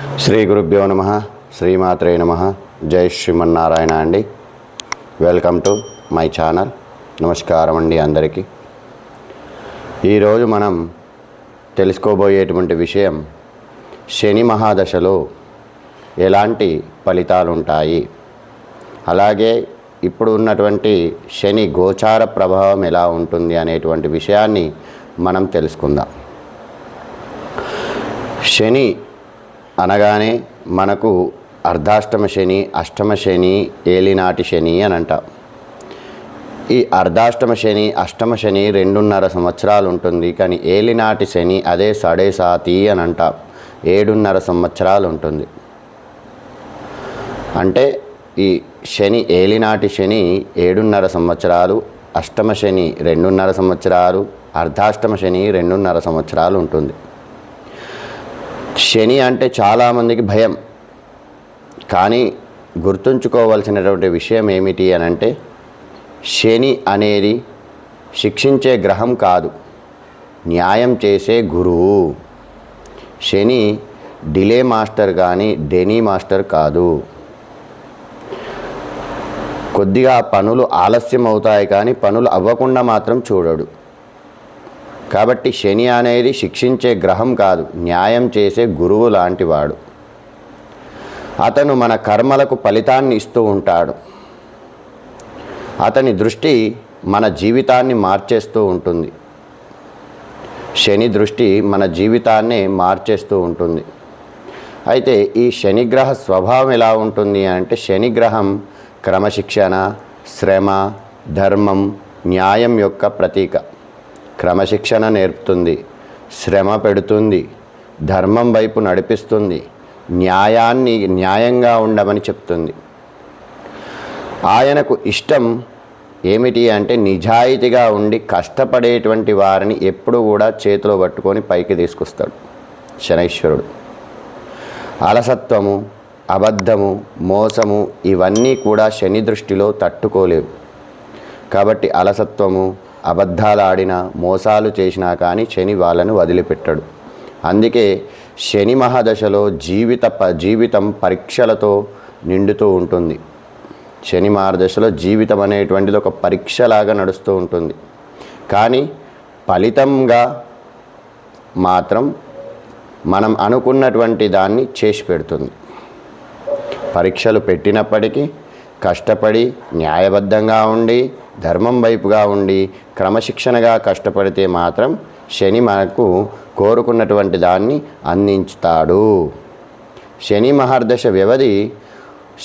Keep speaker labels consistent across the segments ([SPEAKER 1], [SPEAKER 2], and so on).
[SPEAKER 1] శ్రీ గురుభ్యో నమ శ్రీమాత్రే నమ. జై శ్రీమన్నారాయణ అండి. Welcome to my channel. నమస్కారం అండి అందరికీ. ఈరోజు మనం తెలుసుకోబోయేటువంటి విషయం శని మహాదశలో ఎలాంటి ఫలితాలు ఉంటాయి అలాగే ఇప్పుడు ఉన్నటువంటి శని గోచార ప్రభావం ఎలా ఉంటుంది అనేటువంటి విషయాన్ని మనం తెలుసుకుందాం. శని అనగానే మనకు అర్ధాష్టమ శని అష్టమ శని ఏలినాటి శని అని అంటాం. ఈ అర్ధాష్టమ శని అష్టమ శని రెండున్నర సంవత్సరాలు ఉంటుంది కానీ ఏలినాటి శని అదే సడే సాతి అని అంటాం. ఏడున్నర సంవత్సరాలు ఉంటుంది. అంటే ఈ శని ఏలినాటి శని ఏడున్నర సంవత్సరాలు అష్టమ శని రెండున్నర సంవత్సరాలు అర్ధాష్టమ శని రెండున్నర సంవత్సరాలు ఉంటుంది. శని అంటే చాలామందికి భయం. కానీ గుర్తుంచుకోవాల్సినటువంటి విషయం ఏమిటి అని అంటే శని అనేది శిక్షించే గ్రహం కాదు. న్యాయం చేసే గురువు. శని డిలే మాస్టర్ కానీ డెనీ మాస్టర్ కాదు. కొద్దిగా పనులు ఆలస్యం అవుతాయి కానీ పనులు అవ్వకుండా మాత్రం చూడడు. కాబట్టి శని అనేది శిక్షించే గ్రహం కాదు న్యాయం చేసే గురువు లాంటివాడు. అతను మన కర్మలకు ఫలితాన్ని ఇస్తూ ఉంటాడు. అతని దృష్టి మన జీవితాన్ని మార్చేస్తూ ఉంటుంది. శని దృష్టి మన జీవితాన్నే మార్చేస్తూ ఉంటుంది. అయితే ఈ శనిగ్రహ స్వభావం ఎలా ఉంటుంది అంటే శనిగ్రహం క్రమశిక్షణ శ్రమ ధర్మం న్యాయం యొక్క ప్రతీక. క్రమశిక్షణ నేర్పుతుంది శ్రమ పెడుతుంది ధర్మం వైపు నడిపిస్తుంది న్యాయాన్ని న్యాయంగా ఉండమని చెప్తుంది. ఆయనకు ఇష్టం ఏమిటి అంటే నిజాయితీగా ఉండి కష్టపడేటువంటి వారిని ఎప్పుడు కూడా చేతిలో పట్టుకొని పైకి తీసుకొస్తాడు శనైశ్వరుడు. అలసత్వము అబద్ధము మోసము ఇవన్నీ కూడా శని దృష్టిలో తట్టుకోలేవు. కాబట్టి అలసత్వము అబద్ధాలాడినా మోసాలు చేసినా కానీ శని వాళ్ళను వదిలిపెట్టడు. అందుకే శని మహాదశలో జీవిత ప జీవితం పరీక్షలతో నిండుతూ ఉంటుంది. శని మహాదశలో జీవితం అనేటువంటిది ఒక పరీక్షలాగా నడుస్తూ ఉంటుంది. కానీ ఫలితంగా మాత్రం మనం అనుకున్నటువంటి దాన్ని చేసి పెడుతుంది. పరీక్షలు పెట్టినప్పటికీ కష్టపడి న్యాయబద్ధంగా ఉండి ధర్మం వైపుగా ఉండి క్రమశిక్షణగా కష్టపడితే మాత్రం శని మనకు కోరుకున్నటువంటి దాన్ని అందించుతాడు. శని మహర్దశ వ్యవధి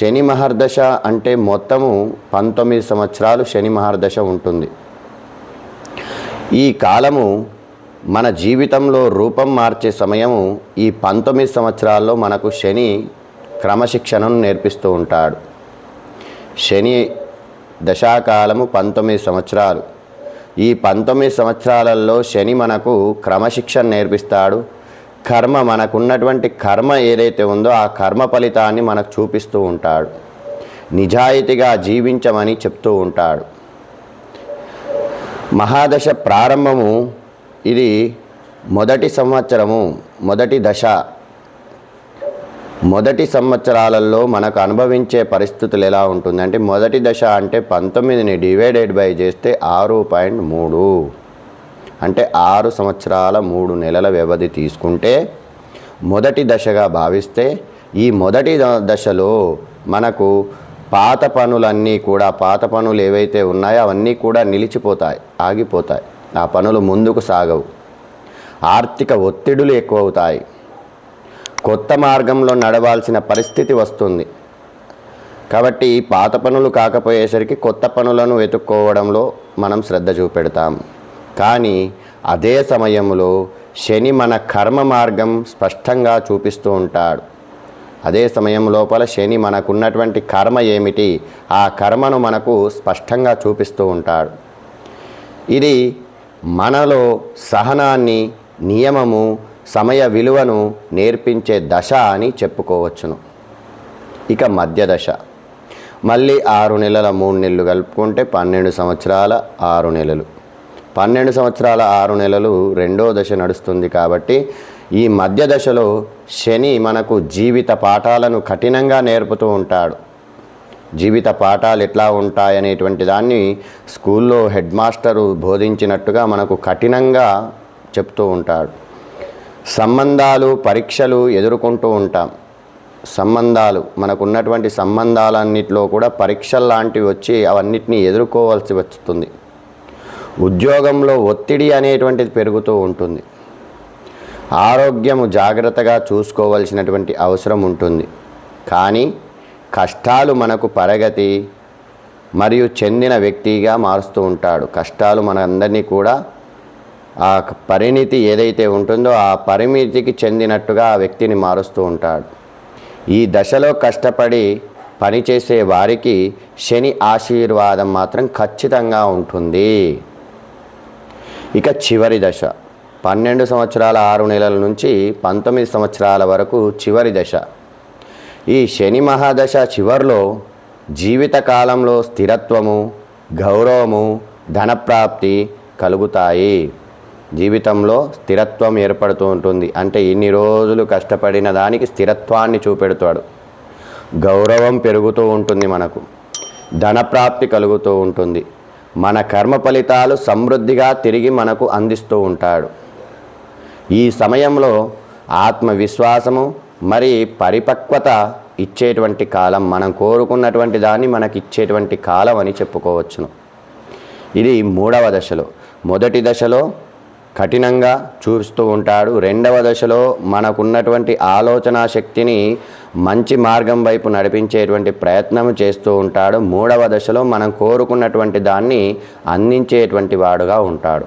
[SPEAKER 1] శని మహర్దశ అంటే మొత్తము పంతొమ్మిది సంవత్సరాలు శని మహర్దశ ఉంటుంది. ఈ కాలము మన జీవితంలో రూపం మార్చే సమయము ఈ పంతొమ్మిది సంవత్సరాల్లో మనకు శని క్రమశిక్షణను నేర్పిస్తూ ఉంటాడు. శని దశాకాలము పంతొమ్మిది సంవత్సరాలు. ఈ పంతొమ్మిది సంవత్సరాలలో శని మనకు క్రమశిక్షణ నేర్పిస్తాడు. కర్మ మనకున్నటువంటి కర్మ ఏదైతే ఉందో ఆ కర్మ ఫలితాన్ని మనకు చూపిస్తూ ఉంటాడు. నిజాయితీగా జీవించమని చెప్తూ ఉంటాడు. మహాదశ ప్రారంభము ఇది మొదటి సంవత్సరము మొదటి దశ. మొదటి సంవత్సరాలలో మనకు అనుభవించే పరిస్థితులు ఎలా ఉంటుందంటే మొదటి దశ అంటే పంతొమ్మిదిని డివైడెడ్ బై చేస్తే ఆరు పాయింట్ మూడు. అంటే ఆరు సంవత్సరాల మూడు నెలల వ్యవధి తీసుకుంటే మొదటి దశగా భావిస్తే ఈ మొదటి దశలో మనకు పాత పనులన్నీ కూడా పాత పనులు ఏవైతే ఉన్నాయో అవన్నీ కూడా నిలిచిపోతాయి ఆగిపోతాయి. ఆ పనులు ముందుకు సాగవు. ఆర్థిక ఒత్తిడులు ఎక్కువ అవుతాయి కొత్త మార్గంలో నడవాల్సిన పరిస్థితి వస్తుంది. కాబట్టి పాత పనులు కాకపోయేసరికి కొత్త పనులను వెతుక్కోవడంలో మనం శ్రద్ధ చూపెడతాం. కానీ అదే సమయంలో శని మన కర్మ మార్గం స్పష్టంగా చూపిస్తూ ఉంటాడు. అదే సమయం లోపల శని మనకున్నటువంటి కర్మ ఏమిటి? ఆ కర్మను మనకు స్పష్టంగా చూపిస్తూ ఉంటాడు. ఇది మనలో సహనాన్ని నియమము సమయ విలువను నేర్పించే దశ అని చెప్పుకోవచ్చును. ఇక మధ్య దశ. మళ్ళీ ఆరు నెలల మూడు నెలలు కలుపుకుంటే పన్నెండు సంవత్సరాల ఆరు నెలలు. పన్నెండు సంవత్సరాల ఆరు నెలలు రెండో దశ నడుస్తుంది కాబట్టి ఈ మధ్య దశలో శని మనకు జీవిత పాఠాలను కఠినంగా నేర్పుతూ ఉంటాడు. జీవిత పాఠాలు ఎట్లా ఉంటాయనేటువంటి దాన్ని స్కూల్లో హెడ్ మాస్టరు బోధించినట్టుగా మనకు కఠినంగా చెప్తూ ఉంటాడు. సంబంధాలు పరీక్షలు ఎదుర్కొంటూ ఉంటాం. సంబంధాలు మనకున్నటువంటి సంబంధాలన్నిటిలో కూడా పరీక్షలు లాంటివి వచ్చి అవన్నిటినీ ఎదుర్కోవాల్సి వస్తుంది. ఉద్యోగంలో ఒత్తిడి అనేటువంటిది పెరుగుతూ ఉంటుంది. ఆరోగ్యము జాగ్రత్తగా చూసుకోవాల్సినటువంటి అవసరం ఉంటుంది. కానీ కష్టాలు మనకు పరగతి మరియు చెందిన వ్యక్తిగా మారుస్తూ ఉంటాడు. కష్టాలు మన అందరినీ కూడా ఆ పరిణితి ఏదైతే ఉంటుందో ఆ పరిమితికి చెందినట్టుగా ఆ వ్యక్తిని మారుస్తూ ఉంటాడు. ఈ దశలో కష్టపడి పనిచేసే వారికి శని ఆశీర్వాదం మాత్రం ఖచ్చితంగా ఉంటుంది. ఇక చివరి దశ. పన్నెండు సంవత్సరాల ఆరు నెలల నుంచి పంతొమ్మిది సంవత్సరాల వరకు చివరి దశ. ఈ శని మహాదశ చివరిలో జీవితకాలంలో స్థిరత్వము గౌరవము ధనప్రాప్తి కలుగుతాయి. జీవితంలో స్థిరత్వం ఏర్పడుతూ ఉంటుంది. అంటే ఇన్ని రోజులు కష్టపడిన దానికి స్థిరత్వాన్ని చూపెడతాడు. గౌరవం పెరుగుతూ ఉంటుంది మనకు. ధనప్రాప్తి కలుగుతూ ఉంటుంది. మన కర్మ ఫలితాలు సమృద్ధిగా తిరిగి మనకు అందిస్తూ ఉంటాడు. ఈ సమయంలో ఆత్మవిశ్వాసము మరి పరిపక్వత ఇచ్చేటువంటి కాలం మనం కోరుకున్నటువంటి దాన్ని మనకి ఇచ్చేటువంటి కాలం అని చెప్పుకోవచ్చును. ఇది మూడవ దశలో. మొదటి దశలో కఠినంగా చూస్తూ ఉంటాడు. రెండవ దశలో మనకున్నటువంటి ఆలోచన శక్తిని మంచి మార్గం వైపు నడిపించేటువంటి ప్రయత్నం చేస్తూ ఉంటాడు. మూడవ దశలో మనం కోరుకున్నటువంటి దాన్ని అందించేటువంటి వాడుగా ఉంటాడు.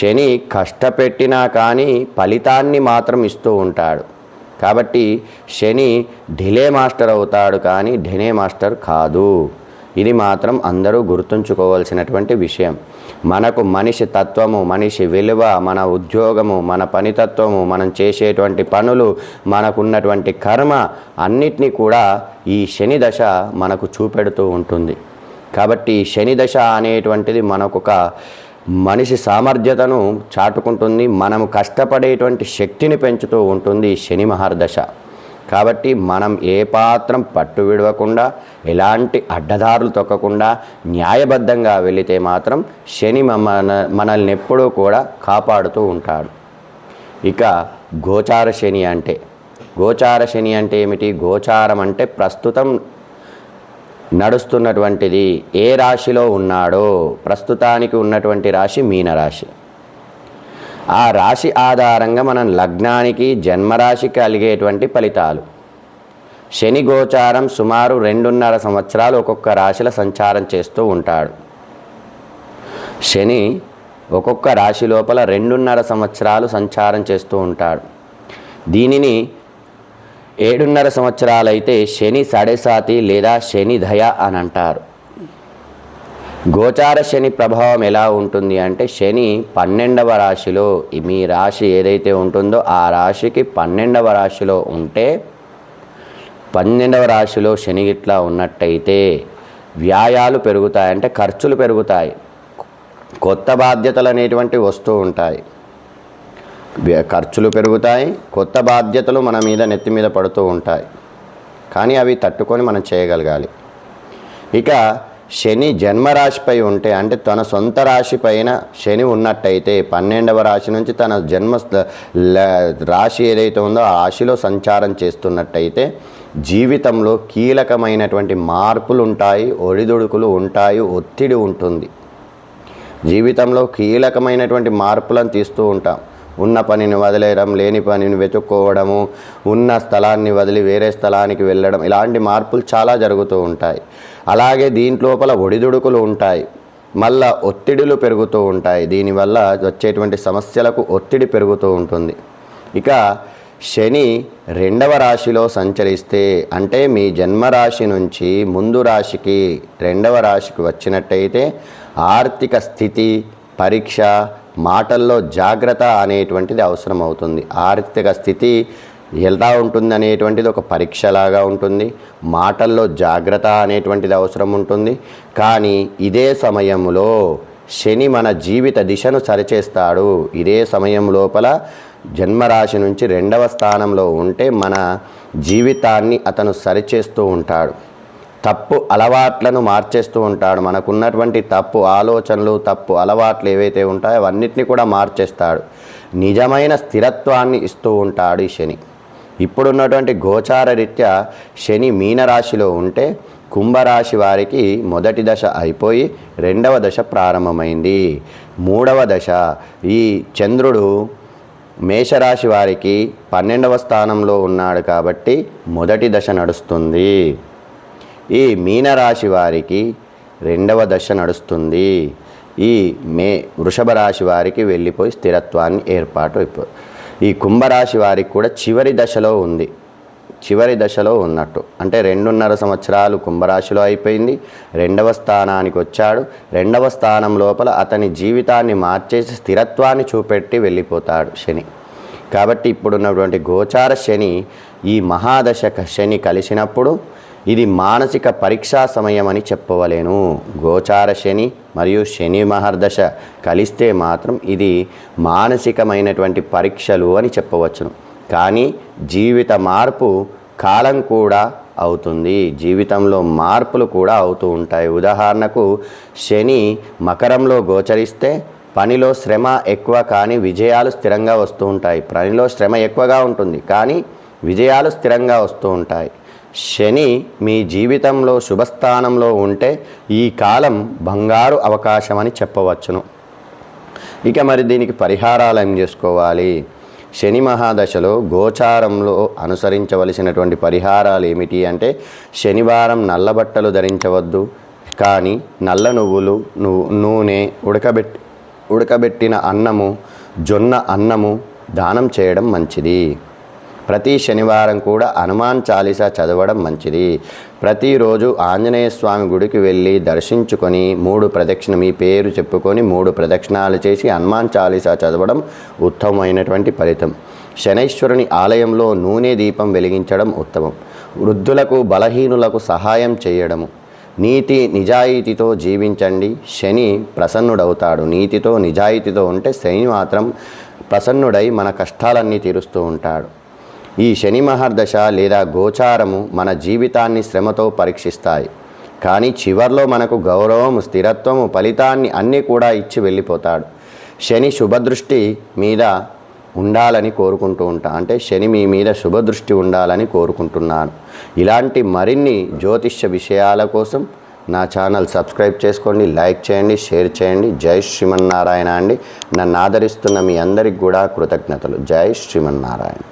[SPEAKER 1] శని కష్టపెట్టినా కానీ ఫలితాన్ని మాత్రం ఇస్తూ ఉంటాడు. కాబట్టి శని ఢిలే మాస్టర్ అవుతాడు కానీ ఢినే మాస్టర్ కాదు. ఇది మాత్రం అందరూ గుర్తుంచుకోవాల్సినటువంటి విషయం. మనకు మనిషి తత్వము మనిషి విలువ మన ఉద్యోగము మన పనితత్వము మనం చేసేటువంటి పనులు మనకున్నటువంటి కర్మ అన్నిటినీ కూడా ఈ శని దశ మనకు చూపెడుతూ ఉంటుంది. కాబట్టి శని దశ అనేటువంటిది మనకొక మనిషి సామర్థ్యతను చాటుకుంటుంది మనము కష్టపడేటువంటి శక్తిని పెంచుతూ ఉంటుంది శని మహర్దశ. కాబట్టి మనం ఏ పాత్రం పట్టు విడవకుండా ఎలాంటి అడ్డదారులు తొక్కకుండా న్యాయబద్ధంగా వెళితే మాత్రం శని మన మనల్ని ఎప్పుడూ కూడా కాపాడుతూ ఉంటాడు. ఇక గోచార శని అంటే గోచార శని అంటే ఏమిటి? గోచారం అంటే ప్రస్తుతం నడుస్తున్నటువంటిది ఏ రాశిలో ఉన్నాడో ప్రస్తుతానికి ఉన్నటువంటి రాశి మీనరాశి. ఆ రాశి ఆధారంగా మనం లగ్నానికి జన్మరాశి కలిగేటువంటి ఫలితాలు. శని గోచారం సుమారు రెండున్నర సంవత్సరాలు ఒక్కొక్క రాశిల సంచారం చేస్తూ ఉంటాడు. శని ఒక్కొక్క రాశి లోపల రెండున్నర సంవత్సరాలు సంచారం చేస్తూ ఉంటాడు. దీనిని ఏడున్నర సంవత్సరాలైతే శని సడెసాతి లేదా శని దయ అని అంటారు. గోచార శని ప్రభావం ఎలా ఉంటుంది అంటే శని పన్నెండవ రాశిలో మీ రాశి ఏదైతే ఉంటుందో ఆ రాశికి పన్నెండవ రాశిలో ఉంటే పన్నెండవ రాశిలో శని ఇట్లా ఉన్నట్టయితే వ్యాయాలు పెరుగుతాయి. అంటే ఖర్చులు పెరుగుతాయి. కొత్త బాధ్యతలు అనేటువంటివి వస్తూ ఉంటాయి. వ్య- ఖర్చులు పెరుగుతాయి. కొత్త బాధ్యతలు మన మీద నెత్తి మీద పడుతూ ఉంటాయి. కానీ అవి తట్టుకొని మనం చేయగలగాలి. ఇక శని జన్మరాశిపై ఉంటే అంటే తన సొంత రాశి పైన శని ఉన్నట్టయితే పన్నెండవ రాశి నుంచి తన జన్మ ల- రాశి ఏదైతే ఉందో ఆ రాశిలో సంచారం చేస్తున్నట్టయితే జీవితంలో కీలకమైనటువంటి మార్పులు ఉంటాయి ఒడిదుడుకులు ఉంటాయి ఒత్తిడి ఉంటుంది. జీవితంలో కీలకమైనటువంటి మార్పులను తీస్తూ ఉంటాం. ఉన్న పనిని వదిలేయడం లేని పనిని వెతుక్కోవడము ఉన్న స్థలాన్ని వదిలి వేరే స్థలానికి వెళ్ళడం ఇలాంటి మార్పులు చాలా జరుగుతూ ఉంటాయి. అలాగే దీంట్లోపల ఒడిదుడుకులు ఉంటాయి. మళ్ళా ఒత్తిడులు పెరుగుతూ ఉంటాయి. దీనివల్ల వచ్చేటువంటి సమస్యలకు ఒత్తిడి పెరుగుతూ ఉంటుంది. ఇక శని రెండవ రాశిలో సంచరిస్తే అంటే మీ జన్మరాశి నుంచి ముందు రాశికి రెండవ రాశికి వచ్చినట్టయితే ఆర్థిక స్థితి పరీక్ష మాటల్లో జాగ్రత్త అనేటువంటిది అవసరం అవుతుంది ఆర్థిక స్థితి ఎలా ఉంటుంది అనేటువంటిది ఒక పరీక్షలాగా ఉంటుంది. మాటల్లో జాగ్రత్త అనేటువంటిది అవసరం ఉంటుంది. కానీ ఇదే సమయంలో శని మన జీవిత దిశను సరిచేస్తాడు. ఇదే సమయం లోపల జన్మరాశి నుంచి రెండవ స్థానంలో ఉంటే మన జీవితాన్ని అతను సరిచేస్తూ ఉంటాడు. తప్పు అలవాట్లను మార్చేస్తూ ఉంటాడు. మనకున్నటువంటి తప్పు ఆలోచనలు తప్పు అలవాట్లు ఏవైతే ఉంటాయో అవన్నిటిని కూడా మార్చేస్తాడు. నిజమైన స్థిరత్వాన్ని ఇస్తూ ఉంటాడు ఈ శని. ఇప్పుడున్నటువంటి గోచార రీత్యా శని మీనరాశిలో ఉంటే కుంభరాశి వారికి మొదటి దశ అయిపోయి రెండవ దశ ప్రారంభమైంది. మూడవ దశ ఈ చంద్రుడు మేషరాశి వారికి పన్నెండవ స్థానంలో ఉన్నాడు కాబట్టి మొదటి దశ నడుస్తుంది. ఈ మీనరాశి వారికి రెండవ దశ నడుస్తుంది. ఈ మే వృషభ రాశి వారికి వెళ్ళిపోయి స్థిరత్వాన్ని ఏర్పాటు అయిపో ఈ కుంభరాశి వారికి కూడా చివరి దశలో ఉంది. చివరి దశలో ఉన్నట్టు. అంటే రెండున్నర సంవత్సరాలు కుంభరాశిలో అయిపోయింది. రెండవ స్థానానికి వచ్చాడు. రెండవ స్థానం లోపల అతని జీవితాన్ని మార్చేసి స్థిరత్వాన్ని చూపెట్టి వెళ్ళిపోతాడు శని. కాబట్టి ఇప్పుడున్నటువంటి గోచార శని ఈ మహాదశ శని కలిసినప్పుడు ఇది మానసిక పరీక్షా సమయం అని చెప్పవలేను. గోచార శని మరియు శని మహర్దశ కలిస్తే మాత్రం ఇది మానసికమైనటువంటి పరీక్షలు అని చెప్పవచ్చును. కానీ జీవిత మార్పు కాలం కూడా అవుతుంది. జీవితంలో మార్పులు కూడా అవుతూ ఉంటాయి. ఉదాహరణకు శని మకరంలో గోచరిస్తే పనిలో శ్రమ ఎక్కువ కానీ విజయాలు స్థిరంగా వస్తూ ఉంటాయి. పనిలో శ్రమ ఎక్కువగా ఉంటుంది కానీ విజయాలు స్థిరంగా వస్తూ ఉంటాయి. శని మీ జీవితంలో శుభస్థానంలో ఉంటే ఈ కాలం బంగారు అవకాశం అని చెప్పవచ్చును. ఇక మరి దీనికి పరిహారాలు ఏం చేసుకోవాలి? శని మహాదశలో గోచారంలో అనుసరించవలసినటువంటి పరిహారాలు ఏమిటి అంటే శనివారం నల్ల బట్టలు ధరించవద్దు కానీ నల్ల నువ్వులు నూనె ఉడకబెట్టి ఉడకబెట్టిన అన్నము జొన్న అన్నము దానం చేయడం మంచిది. ప్రతి శనివారం కూడా హనుమాన్ చాలీసా చదవడం మంచిది. ప్రతిరోజు ఆంజనేయ స్వామి గుడికి వెళ్ళి దర్శించుకొని మూడు ప్రదక్షిణ మీ పేరు చెప్పుకొని మూడు ప్రదక్షిణాలు చేసి హనుమాన్ చాలీసా చదవడం ఉత్తమమైనటువంటి ఫలితం. శనైశ్వరుని ఆలయంలో నూనె దీపం వెలిగించడం ఉత్తమం. వృద్ధులకు బలహీనులకు సహాయం చేయడము. నీతి నిజాయితీతో జీవించండి. శని ప్రసన్నుడవుతాడు. నీతితో నిజాయితీతో ఉంటే శని మాత్రం ప్రసన్నుడై మన కష్టాలన్నీ తీరుస్తూ ఉంటాడు. ఈ శని మహర్దశ లేదా గోచారము మన జీవితాన్ని శ్రమతో పరీక్షిస్తాయి. కానీ చివర్లో మనకు గౌరవము స్థిరత్వము ఫలితాన్ని అన్నీ కూడా ఇచ్చి వెళ్ళిపోతాడు. శని శుభదృష్టి మీద ఉండాలని కోరుకుంటూ ఉంటా. అంటే శని మీ మీద శుభదృష్టి ఉండాలని కోరుకుంటున్నాను. ఇలాంటి మరిన్ని జ్యోతిష్య విషయాల కోసం నా ఛానల్ సబ్స్క్రైబ్ చేసుకోండి లైక్ చేయండి షేర్ చేయండి. జై శ్రీమన్నారాయణ అండి. నన్ను ఆదరిస్తున్న మీ అందరికి కూడా కృతజ్ఞతలు. జై శ్రీమన్నారాయణ.